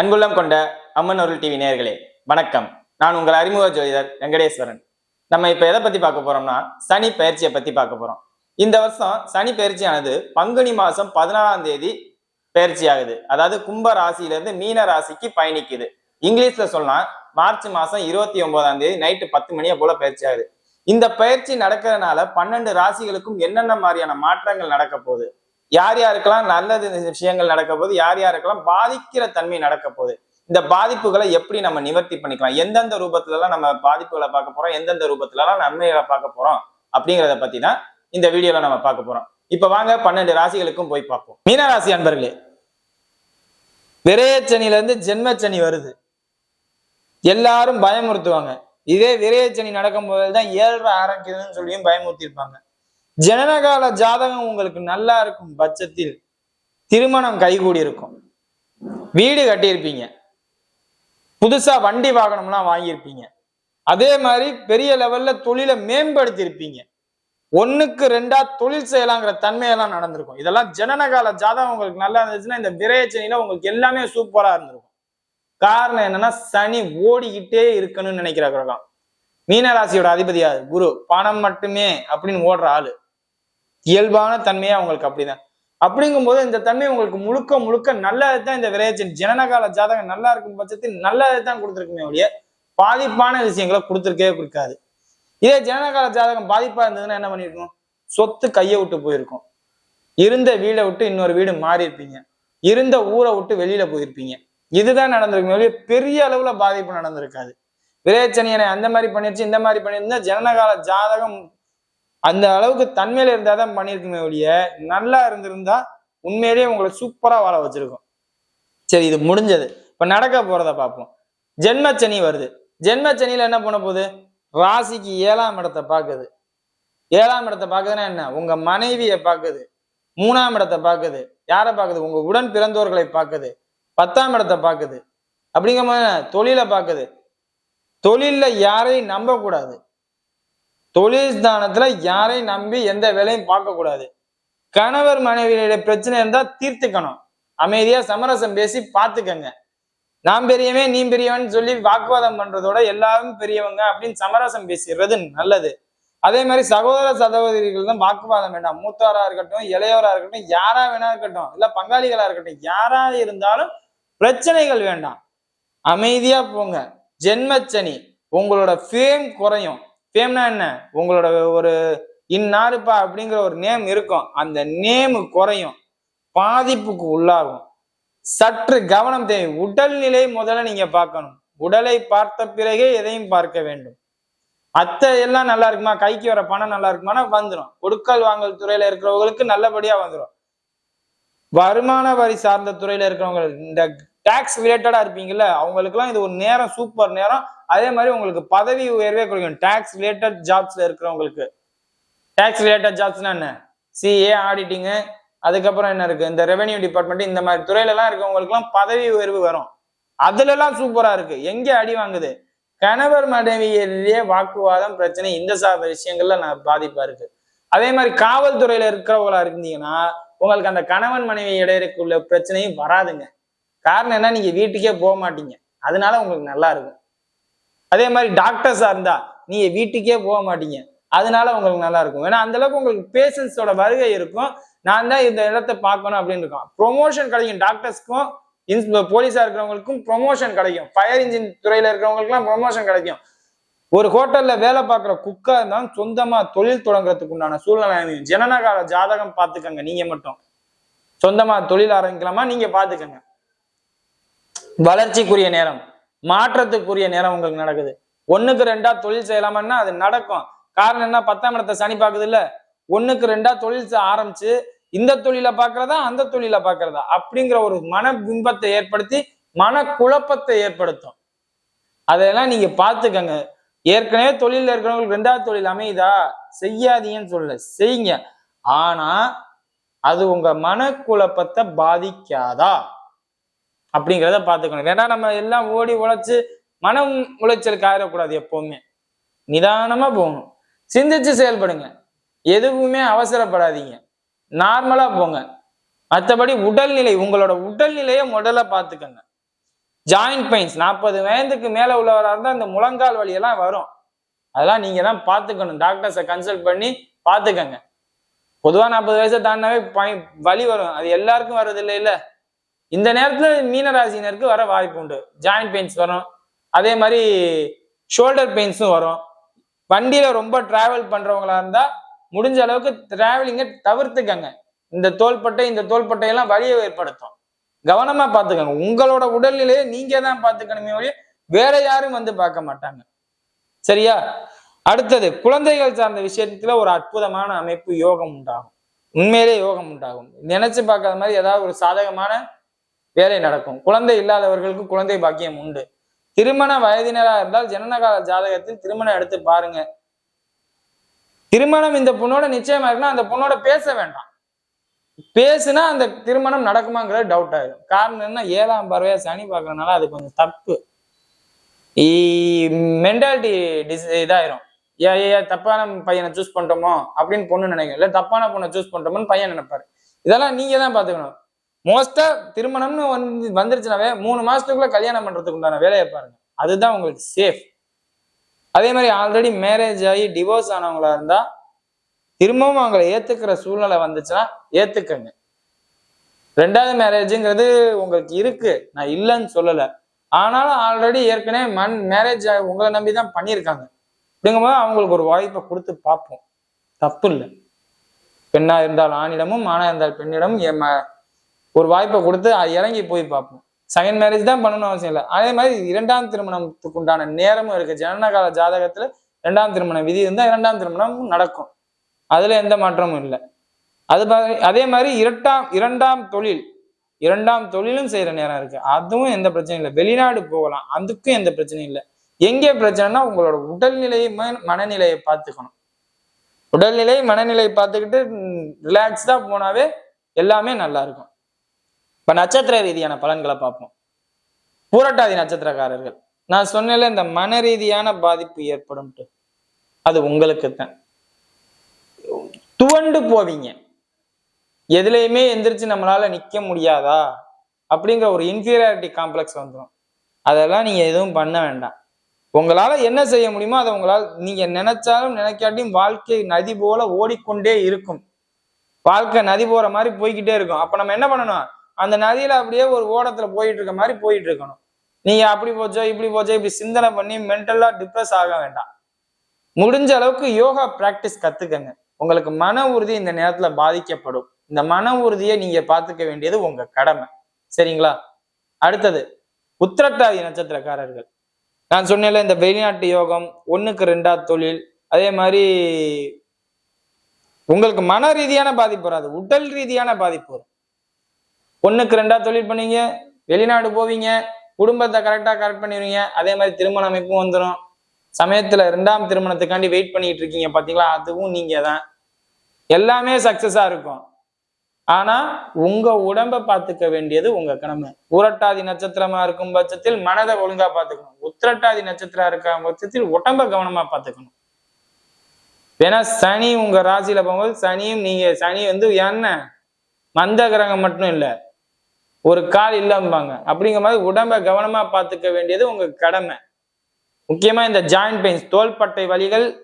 அன்புள்ளம் கொண்ட அம்மன் அருள் டிவி நேர்களே வணக்கம். நான் உங்கள் அறிமுக ஜோதிடர் வெங்கடேஸ்வரன். நம்ம இப்ப எதை பத்தி பார்க்க போறோம்னா சனி பயிற்சியை பத்தி பார்க்க போறோம். இந்த வருஷம் சனி பயிற்சியானது பங்குனி மாசம் பதினாலாம் தேதி பயிற்சி ஆகுது அதாவது கும்ப ராசியில இருந்து மீன ராசிக்கு பயணிக்குது. இங்கிலீஷ்ல சொன்னா மார்ச் மாசம் இருபத்தி ஒன்பதாம் தேதி நைட்டு பத்து மணியை போல பயிற்சி ஆகுது இந்த பயிற்சி நடக்கிறதுனால பன்னெண்டு ராசிகளுக்கும் என்னென்ன மாதிரியான மாற்றங்கள் நடக்க போகுது? யார் யாருக்கெல்லாம் நல்லது இந்த விஷயங்கள் நடக்க போது யார் யாருக்கெல்லாம் பாதிக்கிற தன்மை நடக்க போகுது இந்த பாதிப்புகளை எப்படி நம்ம நிவர்த்தி பண்ணிக்கலாம் எந்தெந்த ரூபத்துல எல்லாம் நம்ம பாதிப்புகளை பார்க்க போறோம் எந்தெந்த ரூபத்துல எல்லாம் நன்மைகளை பார்க்க போறோம் அப்படிங்கிறத பத்தி தான் இந்த வீடியோல நம்ம பார்க்க போறோம். இப்ப வாங்க பன்னெண்டு ராசிகளுக்கும் போய் பார்ப்போம். மீனராசி அன்பர்களே விரையச்சனில இருந்து ஜென்மச்சனி வருது. எல்லாரும் பயமுறுத்துவாங்க. இதே விரையச்சனி நடக்கும் போதுதான் ஏழரை ஆரம்பிக்குதுன்னு சொல்லியும் பயமுறுத்திருப்பாங்க ஜனனகால ஜாதகம் உங்களுக்கு நல்லா இருக்கும் பட்சத்தில் திருமணம் கைகூடி இருக்கும் வீடு கட்டியிருப்பீங்க. புதுசா வண்டி வாகனம்லாம் வாங்கியிருப்பீங்க. அதே மாதிரி பெரிய லெவல்ல தொழிலை மேம்படுத்தியிருப்பீங்க. ஒன்னுக்கு ரெண்டா தொழில் செய்யலாங்கிற தன்மையெல்லாம் நடந்திருக்கும். இதெல்லாம் ஜனனகால ஜாதகம் உங்களுக்கு நல்லா இருந்துச்சுன்னா இந்த விரயச்சனியில உங்களுக்கு எல்லாமே சூப்பரா இருந்திருக்கும். காரணம் என்னன்னா சனி ஓடிக்கிட்டே இருக்கணும்னு நினைக்கிற கிரகம். மீனராசியோட அதிபதியா குரு பணம் மட்டுமே அப்படின்னு ஓடுற ஆளு. இயல்பான தன்மையே அவங்களுக்கு அப்படிதான். அப்படிங்கும்போது இந்த தன்மை உங்களுக்கு முழுக்க முழுக்க நல்லதுதான் இந்த விரயச்சனி ஜனனகால ஜாதகம் நல்லா இருக்கும் பட்சத்தில் நல்லதுதான் கொடுத்துருக்குமே ஒழிய பாதிப்பான விஷயங்களை கொடுத்துருக்கவே கொடுக்காது. இதே ஜனனகால ஜாதகம் பாதிப்பா இருந்ததுன்னா என்ன பண்ணிருக்கோம் சொத்து கையை விட்டு போயிருக்கும். இருந்த வீடை விட்டு இன்னொரு வீடு மாறி இருப்பீங்க இருந்த ஊரை விட்டு வெளியில போயிருப்பீங்க. இதுதான் நடந்திருக்குமே ஒழிய பெரிய அளவுல பாதிப்பு நடந்திருக்காது. விரயச்சனியனை அந்த மாதிரி பண்ணிருச்சு இந்த மாதிரி பண்ணியிருந்தா ஜனனகால ஜாதகம் அந்த அளவுக்கு தன்மையில இருந்தாதான் பண்ணியிருக்குமே ஒழிய நல்லா இருந்திருந்தா உண்மையிலேயே உங்களை சூப்பரா வாழ வச்சிருக்கும். சரி இது முடிஞ்சது. இப்ப நடக்க போறத பார்ப்போம். ஜென்மச்சனி வருது. ஜென்மச்சனியில என்ன பண்ண போகுது? ராசிக்கு ஏழாம் இடத்தை பார்க்குது. ஏழாம் இடத்தை பார்க்குதுன்னா என்ன? உங்க மனைவியை பார்க்குது. மூணாம் இடத்தை பார்க்குது. யாரை பார்க்குது? உங்க உடன் பிறந்தோர்களை பார்க்குது. பத்தாம் இடத்தை பார்க்குது. அப்படிங்கும்போது தொழிலை பார்க்குது. தொழிலில் யாரையும் நம்ப கூடாது தொழில் ஸ்தானத்துல யாரையும் நம்பி எந்த வேலையும் பார்க்க கூடாது. கணவர் மனைவியுடைய பிரச்சனை இருந்தா தீர்த்துக்கணும். அமைதியா சமரசம் பேசி பார்த்துக்கங்க. நான் பெரியவன் நீ பெரியவன் சொல்லி வாக்குவாதம் பண்றதோட எல்லாரும் பெரியவங்க அப்படின்னு சமரசம் பேசிடுறது நல்லது. அதே மாதிரி சகோதர சகோதரிகள் தான் வாக்குவாதம் வேண்டாம். மூத்தவரா இருக்கட்டும் இளையவரா இருக்கட்டும் யாரா வேணா இருக்கட்டும் இல்ல பங்காளிகளா இருக்கட்டும் யாரா இருந்தாலும் பிரச்சனைகள் வேண்டாம். அமைதியா போங்க. ஜென்மச்சனி உங்களோட ஃபேம் குறையும். ஃபேம்னா என்ன? உங்களோட ஒரு இன்னாருப்பா அப்படிங்கிற ஒரு நேம் இருக்கும். அந்த நேம் குறையும். பாதிப்புக்கு உள்ளாகும். சற்று கவனம் தேவை. உடல்நிலை முதல்ல நீங்க பார்க்கணும். உடலை பார்த்த பிறகே எதையும் பார்க்க வேண்டும். அத்தை எல்லாம் நல்லா இருக்குமா? கைக்கு வர பணம் நல்லா இருக்குமானா வந்துடும் கொடுக்கல் வாங்கல் துறையில இருக்கிறவங்களுக்கு நல்லபடியா வந்துடும் வருமான வரி சார்ந்த துறையில இருக்கிறவங்க இந்த டாக்ஸ் ரிலேட்டடா இருப்பீங்கல்ல அவங்களுக்குலாம் இது ஒரு நேரம் சூப்பர் நேரம். அதே மாதிரி உங்களுக்கு பதவி உயர்வே கொடுக்கும் டாக்ஸ் ரிலேட்டட் ஜாப்ஸ்ல இருக்கிறவங்களுக்கு. டாக்ஸ் ரிலேட்டட் ஜாப்ஸ்னா என்ன? சிஏ ஆடிட்டிங்கு அதுக்கப்புறம் என்ன இருக்கு? இந்த ரெவென்யூ டிபார்ட்மெண்ட் இந்த மாதிரி துறையில எல்லாம் இருக்கவங்களுக்குலாம் பதவி உயர்வு வரும். அதுல எல்லாம் சூப்பரா இருக்கு. எங்க அடி வாங்குது? கணவர் மனைவியிலேயே வாக்குவாதம் பிரச்சனை இந்த சா விஷயங்கள்ல நான் பாதிப்பா இருக்கு. அதே மாதிரி காவல்துறையில இருக்கிறவங்களா இருந்தீங்கன்னா உங்களுக்கு அந்த கணவன் மனைவி இடையிற்குள்ள பிரச்சனையும் வராதுங்க. காரணம் என்ன? நீங்க வீட்டுக்கே போக மாட்டீங்க. அதனால உங்களுக்கு நல்லா இருக்கும். அதே மாதிரி டாக்டர்ஸா இருந்தா நீங்க வீட்டுக்கே போக மாட்டீங்க. அதனால உங்களுக்கு நல்லா இருக்கும். ஏன்னா அந்த அளவுக்கு உங்களுக்கு பேஷன்ஸோட வருகை இருக்கும். நான் தான் இந்த இடத்த பார்க்கணும் அப்படின்னு இருக்கும். ப்ரொமோஷன் கிடைக்கும் டாக்டர்ஸ்க்கும் இன்ஸ் போலீஸா இருக்கிறவங்களுக்கும் ப்ரொமோஷன் கிடைக்கும். ஃபயர் இன்ஜின் துறையில இருக்கிறவங்களுக்குலாம் ப்ரொமோஷன் கிடைக்கும். ஒரு ஹோட்டல்ல வேலை பார்க்குற குக்கா இருந்தாலும் சொந்தமா தொழில் தொடங்குறதுக்கு உண்டான சூழ்நிலை ஜனனகால ஜாதகம் பார்த்துக்கங்க நீங்க மட்டும். சொந்தமா தொழில் ஆரம்பிக்கலாமா? நீங்க பாத்துக்கங்க வளர்ச்சிக்குரிய நேரம் மாற்றத்துக்குரிய நேரம் உங்களுக்கு நடக்குது. ஒண்ணுக்கு ரெண்டா தொழில் செய்யலாமன்னா அது நடக்கும். காரணம் என்ன? பத்தாம் இடத்தை சனி பார்க்குது இல்ல ஒண்ணுக்கு ரெண்டா தொழில் ஆரம்பிச்சு இந்த தொழிலை பாக்குறதா அந்த தொழிலை பார்க்கறதா? அப்படிங்கிற ஒரு மன பிம்பத்தை ஏற்படுத்தி மன குழப்பத்தை ஏற்படுத்தும். அதெல்லாம் நீங்க பாத்துக்கங்க ஏற்கனவே தொழில இருக்கிறவங்களுக்கு ரெண்டாவது தொழில் அமையுதா? செய்யாதீங்கன்னு சொல்ல செய்யுங்க. ஆனா அது உங்க மனக்குழப்பத்தை பாதிக்காதா? அப்படிங்கிறத பார்த்துக்கணும். ஏன்னா நம்ம எல்லாம் ஓடி உழைச்சு மனம் உளைச்சலுக்கு ஆயிடக்கூடாது எப்பவுமே. நிதானமா போகணும் சிந்திச்சு செயல்படுங்க. எதுவுமே அவசரப்படாதீங்க. நார்மலா போங்க. மற்றபடி உடல்நிலை உங்களோட உடல்நிலையை முதல்ல பார்த்துக்கங்க. ஜாயிண்ட் பெயின்ஸ் நாற்பது வயதுக்கு மேல உள்ளவராக இருந்தால் இந்த முழங்கால் வழியெல்லாம் வரும். அதெல்லாம் நீங்க தான் பார்த்துக்கணும். டாக்டர்ஸை கன்சல்ட் பண்ணி பார்த்துக்கங்க. பொதுவாக நாற்பது வயசை தாண்டினாவே பய- வலி வரும். அது எல்லாருக்கும் வர்றது இல்லை இல்லை இந்த நேரத்துல மீனராசினருக்கு வர வாய்ப்பு உண்டு. ஜாயிண்ட் பெயின்ஸ் வரும். அதே மாதிரி ஷோல்டர் பெயின்ஸும் வரும். வண்டியில ரொம்ப டிராவல் பண்றவங்களா இருந்தா முடிஞ்ச அளவுக்கு டிராவலிங்கை தவிர்த்துக்கங்க. இந்த தோள்பட்டை இந்த தோள்பட்டையெல்லாம் வழியை ஏற்படுத்தும். கவனமா பார்த்துக்கங்க. உங்களோட உடல்நிலையை நீங்க தான் பார்த்துக்கணுமே ஒழிய வேற யாரும் வந்து பார்க்க மாட்டாங்க. சரியா? அடுத்தது குழந்தைகள் சார்ந்த விஷயத்துல ஒரு அற்புதமான அமைப்பு யோகம் உண்டாகும். உண்மையிலே யோகம் உண்டாகும். நினைச்சு பார்க்காத மாதிரி ஏதாவது ஒரு சாதகமான வேலை நடக்கும். குழந்தை இல்லாதவர்களுக்கு குழந்தை பாக்கியம் உண்டு. திருமண வயதினரா இருந்தால் ஜனனகால ஜாதகத்தில் திருமணம் எடுத்து பாருங்க. திருமணம் இந்த பொண்ணோட நிச்சயமா இருக்குன்னா அந்த பொண்ணோட பேச வேண்டாம். பேசுனா அந்த திருமணம் நடக்குமாங்கிறது டவுட் ஆயிடும் காரணம் என்ன? ஏழாம் பறவையா சனி பார்க்கறதுனால அது கொஞ்சம் தப்பு. மென்டாலிட்டி டிஸ் இதாயிரும். ஏ ஏ ஏ, தப்பான பையனை சூஸ் பண்ணிட்டோமோ அப்படின்னு பொண்ணு நினைக்கும். இல்ல தப்பான பொண்ணை சூஸ் பண்ணிட்டோமோன்னு பையன் நினைப்பாரு. இதெல்லாம் நீங்க தான் பாத்துக்கணும் மோஸ்டா திருமணம்னு வந்து வந்துருச்சுனாவே மூணு மாசத்துக்குள்ள கல்யாணம் பண்றதுக்கு உண்டான வேலையை பாருங்க. அதுதான் உங்களுக்கு சேஃப் அதே மாதிரி ஆல்ரெடி மேரேஜ் ஆகி டிவோர்ஸ் ஆனவங்களா இருந்தா திரும்பவும் அவங்களை ஏத்துக்கிற சூழ்நிலை வந்துச்சுன்னா ஏத்துக்கங்க. ரெண்டாவது மேரேஜுங்கிறது உங்களுக்கு இருக்கு. நான் இல்லைன்னு சொல்லல. ஆனாலும் ஆல்ரெடி ஏற்கனவே மண் மேரேஜ் உங்களை நம்பி தான் பண்ணியிருக்காங்க. அப்படிங்கும்போது அவங்களுக்கு ஒரு வாய்ப்பை கொடுத்து பார்ப்போம். தப்பு இல்லை. பெண்ணா இருந்தால் ஆணிடமும் ஆணா இருந்தால் பெண்ணிடமும் எம்ம ஒரு வாய்ப்பை கொடுத்து அது இறங்கி போய் பார்ப்போம். செகண்ட் மேரேஜ் தான் பண்ணணும் அவசியம் இல்லை. அதே மாதிரி இரண்டாம் திருமணத்துக்கு உண்டான நேரமும் இருக்கு. ஜனனகால ஜாதகத்துல இரண்டாம் திருமண விதி இருந்தால் இரண்டாம் திருமணமும் நடக்கும். அதுல எந்த மாற்றமும் இல்லை. அது அதே மாதிரி இரண்டாம் இரண்டாம் தொழில் இரண்டாம் தொழிலும் செய்யற நேரம் இருக்கு. அதுவும் எந்த பிரச்சனையும் இல்லை. வெளிநாடு போகலாம். அதுக்கும் எந்த பிரச்சனையும் இல்லை. எங்கே பிரச்சனைனா உங்களோட உடல்நிலையை மனநிலையை பார்த்துக்கணும். உடல்நிலை மனநிலை பார்த்துக்கிட்டு ரிலாக்ஸ்டா போனாவே எல்லாமே நல்லா இருக்கும். இப்போ நட்சத்திர ரீதியான பலன்களை பார்ப்போம். பூரட்டாதி நட்சத்திரக்காரர்கள். நான் சொன்னேன்ல இந்த மன ரீதியான பாதிப்பு ஏற்படும்ட்டு. அது உங்களுக்கு தான் துவண்டு போவீங்க. எதுலையுமே எந்திரிச்சு நம்மளால நிக்க முடியாதா? அப்படிங்கிற ஒரு இன்ஃபீரியாரிட்டி காம்ப்ளெக்ஸ் வந்துடும் அதெல்லாம் நீங்க எதுவும் பண்ண வேண்டாம். உங்களால என்ன செய்ய முடியுமோ அதை உங்களால் நீங்க நினைச்சாலும் நினைக்காட்டியும் வாழ்க்கை நதி போல ஓடிக்கொண்டே இருக்கும். வாழ்க்கை நதி போற மாதிரி போய்கிட்டே இருக்கும். அப்ப நம்ம என்ன பண்ணணும்? அந்த நதியில அப்படியே ஒரு ஓடத்துல போயிட்டு இருக்க மாதிரி போயிட்டு இருக்கணும் நீங்க அப்படி போச்சோ இப்படி போச்சோ இப்படி சிந்தனை பண்ணி மென்டலா டிப்ரெஸ் ஆக வேண்டாம். முடிஞ்ச அளவுக்கு யோகா பிராக்டிஸ் கத்துக்கங்க. உங்களுக்கு மன உறுதி இந்த நேரத்துல பாதிக்கப்படும். இந்த மன உறுதியை நீங்க பாத்துக்க வேண்டியது உங்க கடமை. சரிங்களா? அடுத்தது உத்திரட்டாதி நட்சத்திரக்காரர்கள். நான் சொன்னேன்ல இந்த வெளிநாட்டு யோகம் ஒன்றுக்கு ரெண்டா தொழில் அதே மாதிரி உங்களுக்கு மன ரீதியான பாதிப்பு வராது. உடல் ரீதியான பாதிப்பு வரும். ஒன்றுக்கு ரெண்டா தொழில் பண்ணீங்க வெளிநாடு போவீங்க குடும்பத்தை கரெக்டாக கரெக்ட் பண்ணிடுவீங்க அதே மாதிரி திருமண அமைப்பும் வந்துடும் சமயத்தில் ரெண்டாம் திருமணத்துக்காண்டி வெயிட் பண்ணிட்டு இருக்கீங்க பார்த்தீங்களா அதுவும் நீங்கள் தான். எல்லாமே சக்ஸஸாக இருக்கும். ஆனால் உங்கள் உடம்பை பார்த்துக்க வேண்டியது உங்கள் கடமை. உரட்டாதி நட்சத்திரமாக இருக்கும் பட்சத்தில் மனதை ஒழுங்காக பார்த்துக்கணும் உத்திரட்டாதி நட்சத்திரம் இருக்க பட்சத்தில் உடம்ப கவனமாக பார்த்துக்கணும் ஏன்னா சனி உங்கள் ராசியில் போகும்போது சனியும் நீங்கள் சனி வந்து என்ன? மந்த கிரகம் மட்டும் இல்லை. ஒரு கால் இல்லம்பாங்க. அப்படிங்கிற மாதிரி உடம்ப கவனமா பார்த்துக்க வேண்டியது உங்க கடமை. முக்கியமா இந்த ஜாயிண்ட் பெயின்ஸ் தோள்பட்டை வலிகள்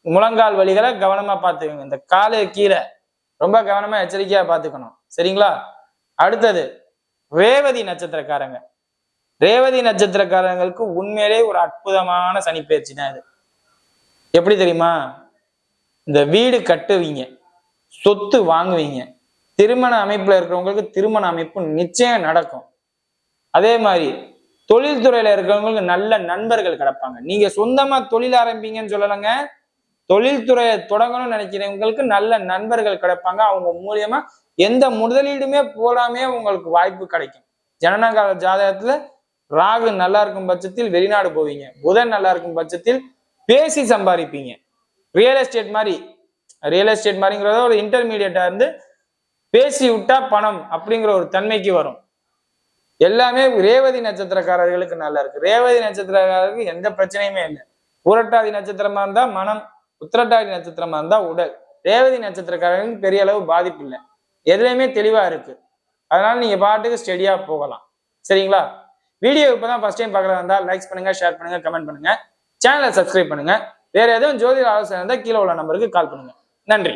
முழங்கால் வலிகளை கவனமா பார்த்துக்கோங்க. இந்த காலு கீழே ரொம்ப கவனமா எச்சரிக்கையா பார்த்துக்கணும். சரிங்களா? அடுத்தது ரேவதி நட்சத்திரக்காரங்க. ரேவதி நட்சத்திரக்காரங்களுக்கு உண்மையிலே ஒரு அற்புதமான சனிப்பயிற்சி தான் இது. எப்படி தெரியுமா? இந்த வீடு கட்டுவீங்க. சொத்து வாங்குவீங்க. திருமண அமைப்புல இருக்கிறவங்களுக்கு திருமண அமைப்பு நிச்சயம் நடக்கும். அதே மாதிரி தொழில்துறையில இருக்கிறவங்களுக்கு நல்ல நண்பர்கள் கிடப்பாங்க. நீங்க சொந்தமா தொழில் ஆரம்பிங்கன்னு சொல்லலைங்க. தொழில்துறையை தொடங்கணும்னு நினைக்கிறவங்களுக்கு நல்ல நண்பர்கள் கிடைப்பாங்க. அவங்க மூலியமா எந்த முதலீடுமே போடாமே உங்களுக்கு வாய்ப்பு கிடைக்கும். ஜனனகால ஜாதகத்துல ராகு நல்லா இருக்கும் பட்சத்தில் வெளிநாடு போவீங்க. புதன் நல்லா இருக்கும் பட்சத்தில் பேசி சம்பாதிப்பீங்க. ரியல் எஸ்டேட் மாதிரி ரியல் எஸ்டேட் மாதிரிங்கிறத ஒரு இன்டர்மீடியட்டா இருந்து பேசி விட்டா பணம் அப்படிங்கிற ஒரு தன்மைக்கு வரும். எல்லாமே ரேவதி நட்சத்திரக்காரர்களுக்கு நல்லா இருக்கு. ரேவதி நட்சத்திரக்காரருக்கு எந்த பிரச்சனையுமே இல்லை. புரட்டாதி நட்சத்திரமா இருந்தா மனம் உத்திரட்டாதி நட்சத்திரமா இருந்தா உடல். ரேவதி நட்சத்திரக்காரர்களுக்கு பெரிய அளவு பாதிப்பு இல்லை. எதுலையுமே தெளிவா இருக்கு. அதனால நீங்க பாட்டுக்கு ஸ்டெடியா போகலாம். சரிங்களா? வீடியோ இப்பதான் ஃபர்ஸ்ட் டைம் பார்க்கறதா இருந்தா லைக்ஸ் பண்ணுங்க ஷேர் பண்ணுங்க கமெண்ட் பண்ணுங்க. சேனலை சப்ஸ்கிரைப் பண்ணுங்க. வேற எதுவும் ஜோதிட ஆலோசனை இருந்தால் கீழே உள்ள நம்பருக்கு கால் பண்ணுங்க. நன்றி.